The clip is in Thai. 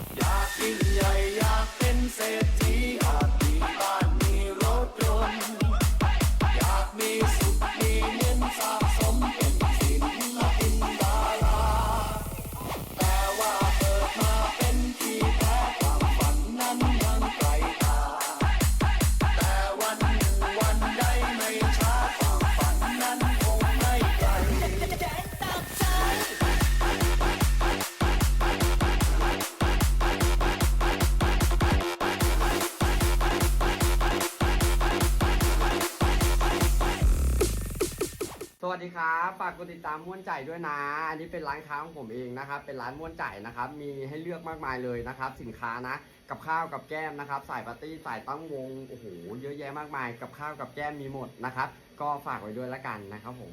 อ สวัสดีครับฝากกดติดตามม้วนใจด้วยนะ อันนี้เป็นร้านค้าของผมเองนะครับ เป็นร้านม้วนใจนะครับ มีให้เลือกมากมายเลยนะครับ สินค้านะ กับข้าวกับแก้มนะครับ สายปาร์ตี้สายตั้งวง โอ้โห เยอะแยะมากมาย กับข้าวกับแก้มมีหมดนะครับ ก็ฝากไว้ด้วยละกันนะครับผม